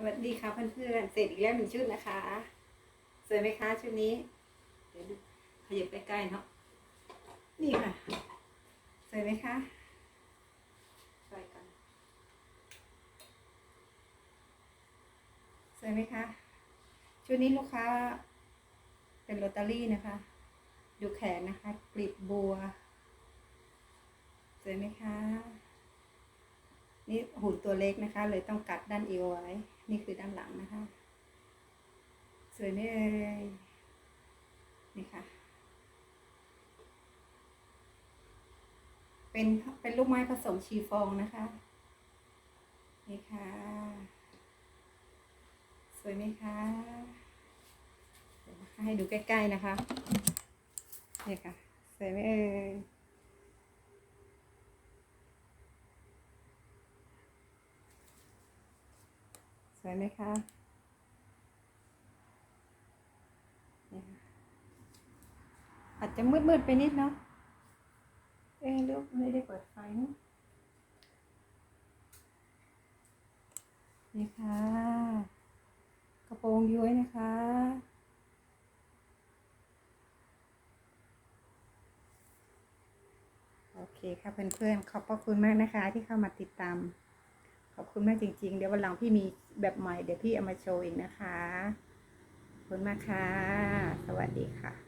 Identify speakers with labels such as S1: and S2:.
S1: สวัสดีค่ะเพื่อนๆ เสร็จอีกแล้วหนึ่งชุดนะคะ สวยไหมคะชุดนี้ เดี๋ยวดูขยับใกล้ๆเนาะ นี่ค่ะ สวยไหมคะสวยกันสวยไหมคะ ชุดนี้ลูกค้า เป็นโรตารี่นะคะ ดูแขนนะคะ กลีบบัว สวยไหมคะนี่ หุ่นตัวเล็กนะคะ เลยต้องกัดด้านเอวไว้ นี่คือด้านหลังนะคะ สวยไหมเอ่ยนี่ค่ะ เป็นเป็นลูกไม้ผสมชีฟองนะคะ นี่ค่ะ สวยไหมคะเดี๋ยวนะคะให้ดูใกล้ๆนะคะ นี่ค่ะ สวยไหมเอ่ย สวยไหมคะอาจจะมืดๆไปนิดเนาะ เอ๊ลูกไม่ได้เปิดไฟนี่นี่ค่ะ กระโปรงย้วยนะคะโอเคค่ะเพื่อนๆ ขอบพระคุณมากนะคะที่เข้ามาติดตาม ขอบคุณมากจริง ๆ เดี๋ยววันหลังพี่มีแบบใหม่เดี๋ยวพี่เอามาโชว์อีกนะคะ ขอบคุณมากค่ะ สวัสดีค่ะ